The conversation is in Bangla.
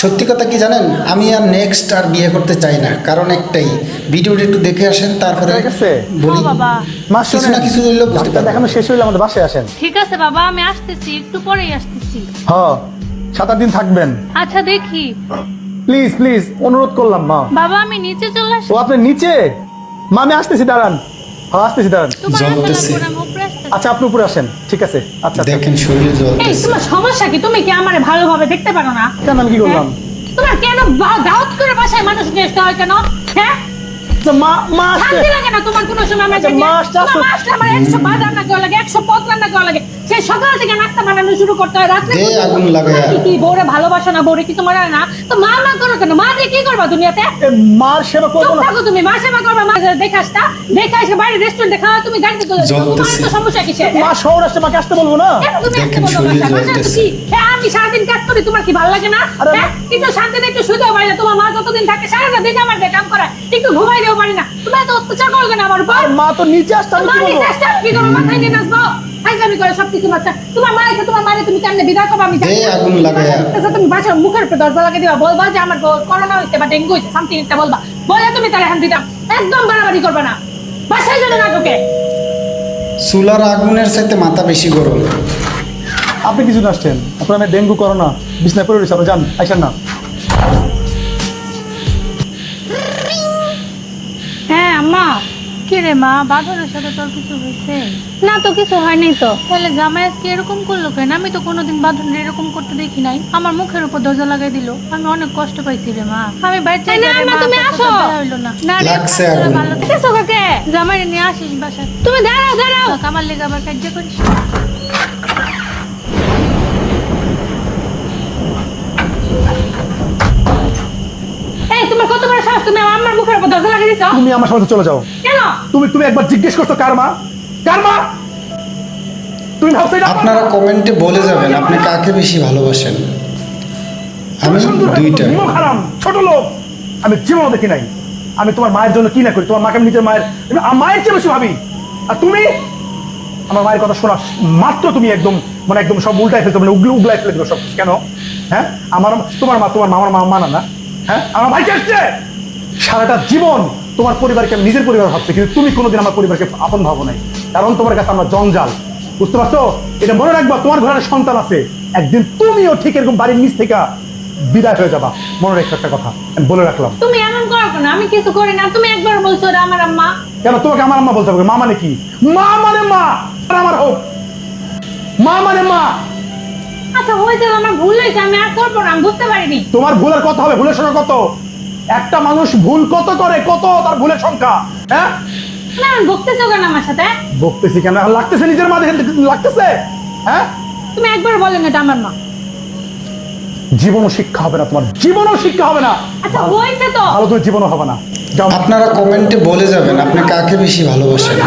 সত্যি কথা কি জানেন? আমি আর নেক্সট আর বিয়ে করতে চাই না। কারণ একটাই ভিডিওটা একটু দেখে আসেন তারপরে বলি। বাবা। মা কিছু না কিছু হইলেও বুঝতে পারবেন দেখানো শেষ হইলে আমাদের বাসায় আসেন। ঠিক আছে বাবা আমি আসতেছি। একটু পরেই আসতেছি। হ সাত আট দিন থাকবেন। আচ্ছা দেখি। প্লিজ প্লিজ অনুরোধ করলাম মা। বাবা আমি নিচে চলে আসি। ও আপনি নিচে? মা আমি আসতেছি দাঁড়ান। হ্যাঁ আসতেছি দাঁড়ান। জ্বলতেছে। আচ্ছা আপনি উপরে আসেন। ঠিক আছে। আচ্ছা আচ্ছা। দেখেন শরীরে জল এই তোমার সমস্যা কি? তুমি কি আমারে ভালোভাবে দেখতে পারো না? কেন আমি কি করলাম? হ্যাঁ? তোমার কেন দাওয়াত করে বাসায় মানুষ নিয়ে আসতে হয় কেন? হ্যাঁ? মা মা শান্তি লাগে না তোমার কোনো সময় আমরা আচ্ছা, মা আসছে, আসো। তোমার মা আসলে আমার একশো ভাত রান্না করা লাগে রান্না করা লাগে। সেই সকাল থেকে নাস্তা বানানো শুরু করতে হয় রাত্রে আগুন লাগায়া। কি কি বউরে ভালোবাসো না বউরে কি তোমার না? তো মা মা করো কেন? মা দিয়ে কি করবা দুনিয়াতে? মার সেবা করব না। তুমি মা সেবা করবা মা দেখে আসতা দেখে আসে বাইরে রেস্টুরেন্টে খাওয়া তুমি গাড়িতে চলে যাও। তোমার তো সমস্যা কিসের? মা শহর মাকে আসতে বলব না? তুমি আসতে কি? সারাদিন কাজ করি? তোমার কি ভালো লাগে না? হ্যাঁ? একটু শান্তিতে একটু শুতেও পারি না। তোমার মা যতদিন থাকে সারাটা দিন আমার কাম করায়। একটু ঘুমাই দিও পারি না। তুমি এত অত্যাচার করো কেন আমার উপর? মা তো নিচে আসছে আমি কি বলব চেষ্টা কি করব? মাথায় নিয়ে নাচবো? ফাইজলামি করে সব বাচ্চা। তোমার মা এসে তোমার মারে তুমি কেমনে বিদায় করব? আমি জানি আগুন লাগায়া। তুমি বাসার মুখের উপর দরজা লাগিয়ে দিবা। বলবা যে আমার করোনা হয়েছে বা ডেঙ্গু হয়েছে সামথিং একটা বলবা। বলে তুমি তার এখন দিতাম। একদম বাড়াবাড়ি করবে না। বাসায় না চুলার আগুনের সাথে মাথা বেশি গরম। আপনি কিছু আসছেন। আপনার আমি ডেঙ্গু করোনা বিছনায় পড়ে রয়েছে আপনি যান আইসেন না। হ্যাঁ আম্মা। কি রে মা বাঁধনের সাথে তোর কিছু হয়েছে? না তো কিছু হয়নি তো। তাহলে জামাই আজকে এরকম করল কেন? আমি তো কোনোদিন বাঁধনের এরকম করতে দেখি নাই। আমার মুখের উপর দরজা লাগাই দিল। আমি অনেক কষ্ট পাইছি রে মা। আমি বাইরে এই না, আম্মা, তুমি আসো। হইল না। না রে। ভালো দেখেছ কাকে? জামাই নিয়ে আসিস বাসায়। তুমি দাঁড়াও দাঁড়াও। আমার লেগে আবার কার্য করিস। এই তোমার কত বড় সাহস? তুমি আমার আম্মার মুখের উপর দরজা লাগিয়ে দিছো? তুমি আমার সাথে চলে যাও। কেন? তুমি তুমি একবার জিজ্ঞেস করছ কার মা? কার মা? তুমি ভাবছ এটা আপনারা কমেন্টে বলে যাবেন আপনি কাকে বেশি ভালোবাসেন? আমি দুইটা। হারাম ছোট লোক। আমি জীবনও দেখি নাই। আমি তোমার মায়ের জন্য কি না করি? তোমার মাকে আমি নিজের মায়ের মায়ের চেয়ে বেশি ভাবি। আর তুমি? আমার মায়ের কথা শোনা মাত্র তুমি একদম মানে একদম সব উল্টাই ফেলতো মানে উগলে উগলাই ফেলে দিলো সব কেন? হ্যাঁ? আমার তোমার মা তোমার মামার মা মানা না। হ্যাঁ? আমার ভাইকে আসছে? সারাটা জীবন তোমার পরিবারকে আমি নিজের পরিবার ভাবছি কিন্তু তুমি কোনোদিন আমার পরিবারকে আপন ভাবো নাই। কারণ তোমার কাছে আমরা জঞ্জাল। বুঝতে পারছ? এটা মনে রাখবা তোমার ঘরের সন্তান আছে। একদিন তুমিও ঠিক এরকম বাড়ির নিচ থেকে বিদায় হয়ে যাবা। মনে রেখো একটা কথা আমি বলে রাখলাম। তুমি এমন করো কেন? আমি কিছু করি না। তুমি একবার বলছো আমার আম্মা। কেন? তোমাকে আমার আম্মা বলতে হবে। মা মানে কি? মা মানে মা আমার হোক। মা মানে মা। আচ্ছা হয়েছে আমার ভুল হয়েছে আমি আর করব না আমি বুঝতে পারিনি। তোমার ভুলের কত হবে ভুলের সংখ্যা কত? একটা মানুষ ভুল কত করে কত তার ভুলের সংখ্যা হ্যাঁ? না আমি বকতেছো কেন আমার সাথে? বকতেছি কেন? লাগতেছে নিজের মা দেখে লাগতেছে হ্যাঁ? তুমি একবার বলেন এটা আমার মা। জীবনও শিক্ষা হবে না তোমার জীবনও শিক্ষা হবে না। আচ্ছা হয়েছে তো। ভালো জীবনও হবে না। আপনারা কমেন্টে বলে যাবেন আপনি কাকে বেশি ভালোবাসেন।